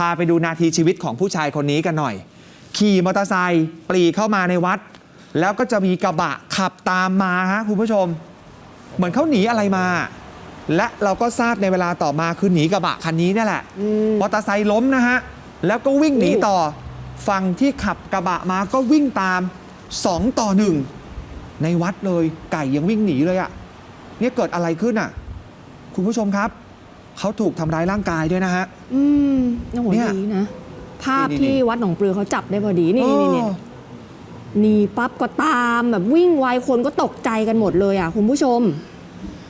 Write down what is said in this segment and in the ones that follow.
พาไปดูนาทีชีวิตของผู้ชายคนนี้กันหน่อย ขี่มอเตอร์ไซค์ปรีเข้ามาในวัด แล้วก็จะมีกระบะขับตามมาฮะคุณผู้ชม เหมือนเขาหนีอะไรมา และเราก็ทราบในเวลาต่อมาคือหนีกระบะคันนี้นี่แหละอืมมอเตอร์ไซค์ล้มนะฮะแล้วก็วิ่งหนีต่อฝั่งที่ขับกระบะมาก็วิ่งตาม 2 ต่อ1ในวัดเลยไก่ยังวิ่งหนีเลยอะเนี่ยเกิดอะไรขึ้นอะคุณผู้ชมครับ เขาถูกทำร้ายร่างกายด้วยนะฮะ อืมโอ้โหเนี่ยดีนะ ภาพนี่ที่ วัดหนองปลือเขาจับได้พอดี นี่นี่นี่เออหนีปั๊บก็ตามแบบวิ่งไวคนก็ตกใจกันหมดเลยอะคุณผู้ชม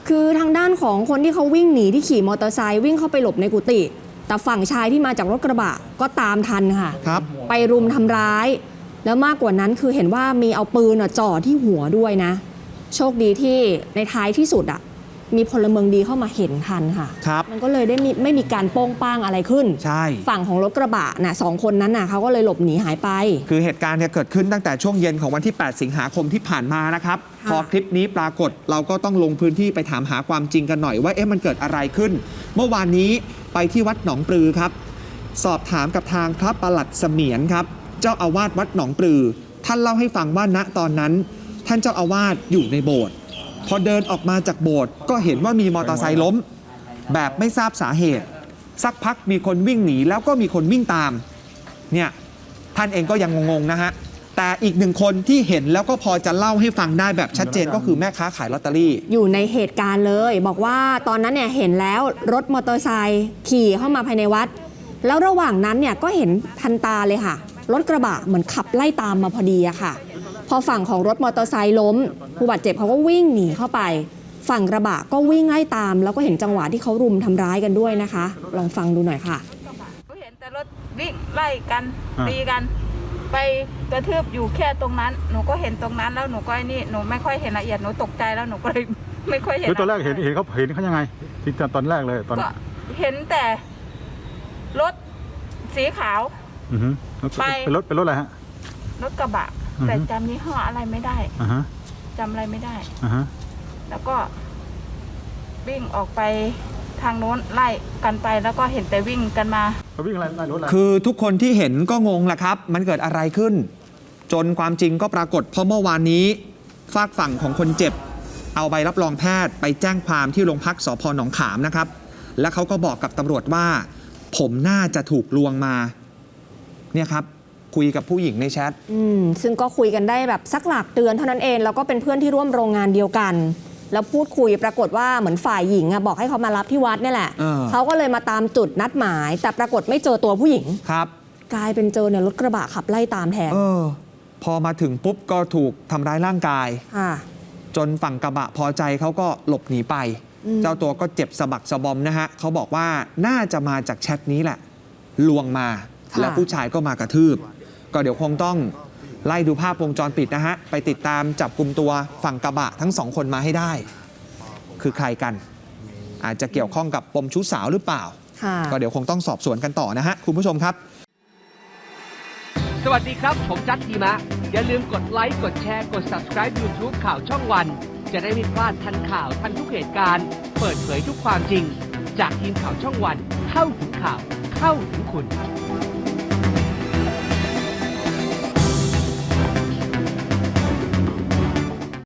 คือทางด้านของคนที่เขาวิ่งหนีที่ขี่มอเตอร์ไซค์วิ่งเข้าไปหลบในกุฏิแต่ฝั่งชายที่มาจากรถกระบะก็ตามทันค่ะ ครับ ไปรุมทำร้าย แล้วมากกว่านั้นคือเห็นว่ามีเอาปืนอะจ่อที่หัวด้วยนะ โชคดีที่ในท้ายที่สุดอะ มีพลเมืองดีเข้ามาเห็นทันค่ะ ครับมันก็เลยได้มีไม่มีการโป้งป้างอะไรขึ้น ใช่ ฝั่งของรถกระบะน่ะสองคนนั้นน่ะเขาก็เลยหลบหนีหายไป คือเหตุการณ์เนี่ยเกิดขึ้นตั้งแต่ช่วงเย็นของวันที่ 8 สิงหาคมที่ผ่านมานะครับ ค่ะ พอคลิปนี้ปรากฏเราก็ต้องลงพื้นที่ไปถามหาความจริงกันหน่อยว่าเอ๊ะมันเกิดอะไรขึ้น เมื่อวานนี้ไปที่วัดหนองปลือครับ สอบถามกับทางพระประหลัดเสมียนครับ เจ้าอาวาสวัดหนองปลือ ท่านเล่าให้ฟังว่าณตอนนั้น ท่านเจ้าอาวาสอยู่ในโบสถ์ พอเดินออกมาจากโบสถ์ก็เห็นว่ามีมอเตอร์ไซค์ล้ม แบบไม่ทราบสาเหตุ สักพักมีคนวิ่งหนีแล้วก็มีคนวิ่งตาม เนี่ยท่านเองก็ยังงงๆนะฮะ แต่อีกหนึ่งคนที่เห็นแล้วก็พอจะเล่าให้ฟังได้แบบชัดเจนก็คือแม่ค้าขายลอตเตอรี่ อยู่ในเหตุการณ์เลย บอกว่าตอนนั้นเนี่ยเห็นแล้วรถมอเตอร์ไซค์ขี่เข้ามาภายในวัด แล้วระหว่างนั้นเนี่ยก็เห็นทันตาเลยค่ะรถกระบะเหมือนขับไล่ตามมาพอดีอะค่ะ พอฝั่งของรถมอเตอร์ไซค์ล้ม ผู้บาดเจ็บเขาก็วิ่งหนีเข้าไป ฝั่งกระบะก็วิ่งไล่ตาม แล้วก็เห็นจังหวะที่เขารุมทำร้ายกันด้วยนะคะ ลองฟังดูหน่อยค่ะหนูเห็นแต่รถวิ่งไล่กันอ่าตีกัน ไปกระทืบอยู่แค่ตรงนั้น หนูก็เห็นตรงนั้นแล้วหนูก็ไอ้นี่หนูไม่ค่อยเห็นละเอียดหนูตกใจแล้วหนูก็เลยไม่ค่อยเห็นคือตอนแรกเห็นเห็นเขาเห็นเขายังไงที่ตอนแรกเลยตอนก็เห็นแต่รถสีขาวอือฮึไปเป็นรถเป็นรถอะไรฮะรถกระบะ อือฮึแต่จำยี่ห้ออะไรไม่ได้อ่าฮะจำอะไรไม่ได้ อ่าฮะแล้วก็วิ่งออกไปทางโน้นไล่กันไปแล้วก็เห็นแต่วิ่งกันมา เขาวิ่งอะไรไล่รถอะไรคือทุกคนที่เห็นก็งงแหละครับ มันเกิดอะไรขึ้น จนความจริงก็ปรากฏเพราะเมื่อวานนี้ฝากฝั่งของคนเจ็บ เอาใบรับรองแพทย์ไปแจ้งความที่โรงพักสพหนองขามนะครับ และเขาก็บอกกับตำรวจว่า ผมน่าจะถูกลวงมา เนี่ยครับ คุยกับผู้หญิงในแชทอืมซึ่งก็คุยกันได้แบบสักหลักเดือนเท่านั้นเอง แล้วก็เป็นเพื่อนที่ร่วมโรงงานเดียวกัน แล้วพูดคุยปรากฏว่าเหมือนฝ่ายหญิงอะบอกให้เขามารับที่วัดนี่แหละเออเขาก็เลยมาตามจุดนัดหมาย แต่ปรากฏไม่เจอตัวผู้หญิงครับ กลายเป็นเจอเนี่ยรถกระบะขับไล่ตามแทนเออพอมาถึงปุ๊บก็ถูกทำร้ายร่างกายค่ะจนฝั่งกระบะพอใจเขาก็หลบหนีไปอืมเจ้าตัวก็เจ็บสะบักสะบอมนะฮะเขาบอกว่าน่าจะมาจากแชทนี้แหละ ลวงมา แล้วผู้ชายก็มากระทืบ ก็เดี๋ยวคงต้องไล่ดูภาพวงจรปิดนะฮะ ไปติดตามจับกลุ่มตัวฝั่งกระบะทั้งสองคนมาให้ได้ คือใครกัน อาจจะเกี่ยวข้องกับปมชู้สาวหรือเปล่าค่ะก็เดี๋ยวคงต้องสอบสวนกันต่อนะฮะ คุณผู้ชมครับ สวัสดีครับ ผมจัดทีมะ อย่าลืมกดไลค์กดแชร์กด subscribe YouTube ข่าวช่องวัน จะได้ไม่พลาดทันข่าวทันทุกเหตุการณ์ เปิดเผยทุกความจริง จากทีมข่าวช่องวัน เข้าถึงข่าวเข้าถึงคุณ